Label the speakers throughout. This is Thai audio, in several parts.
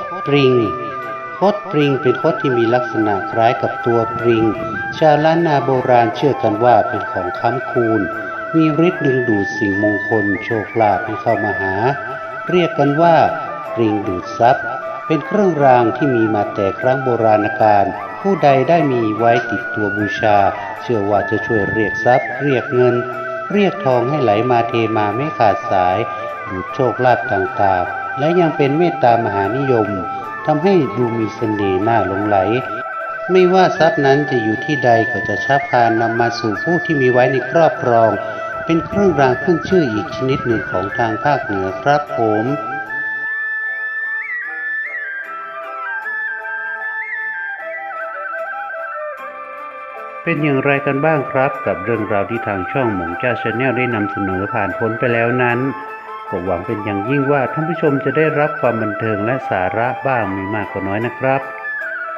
Speaker 1: ดปริง คดปริงเป็นคดที่มีลักษณะคล้ายกับตัวปริง ชาวล้านนาโบราณเชื่อกันว่าเป็นของค้ำคูณ มีฤทธิ์ดึงดูดสิ่งมงคลโชคลาภให้เข้ามาหา เรียกกันว่าปริงดูดทรัพย์ เป็นเครื่องรางที่มีมาแต่ครั้งโบราณกาลผู้ใดได้มีไว้ติดตัวบูชา เชื่อว่าจะช่วยเรียกทรัพย์ เรียกเงิน เรียกทองให้ไหลมาเทมาไม่ขาดสายดูดโชคลาภต่างๆ และยังเป็นเมตตามหานิยมทำให้ดูมีเสน่ห์น่าหลงไหล ไม่ว่าทรัพย์นั้นจะอยู่ที่ใดก็จะชักพานำมาสู่ผู้ที่มีไว้ในครอบครอง เป็นเครื่องรางขึ้นชื่ออีกชนิดหนึ่งของทางภาคเหนือครับผม
Speaker 2: เป็นอย่างไรกันบ้างครับกับเรื่องราวที่ทางช่องหมงจ้าชาแนลได้นำเสนอผ่านพ้นไปแล้วนั้น ก็หวังเป็นอย่างยิ่งว่าท่านผู้ชมจะได้รับความบันเทิงและสาระบ้างไม่มากก็น้อยนะครับ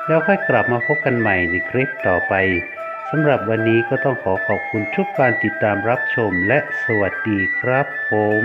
Speaker 2: แล้วค่อยกลับมาพบกันใหม่ในคลิปต่อไปสำหรับวันนี้ก็ต้องขอขอบคุณทุกการติดตามรับชมและสวัสดีครับผม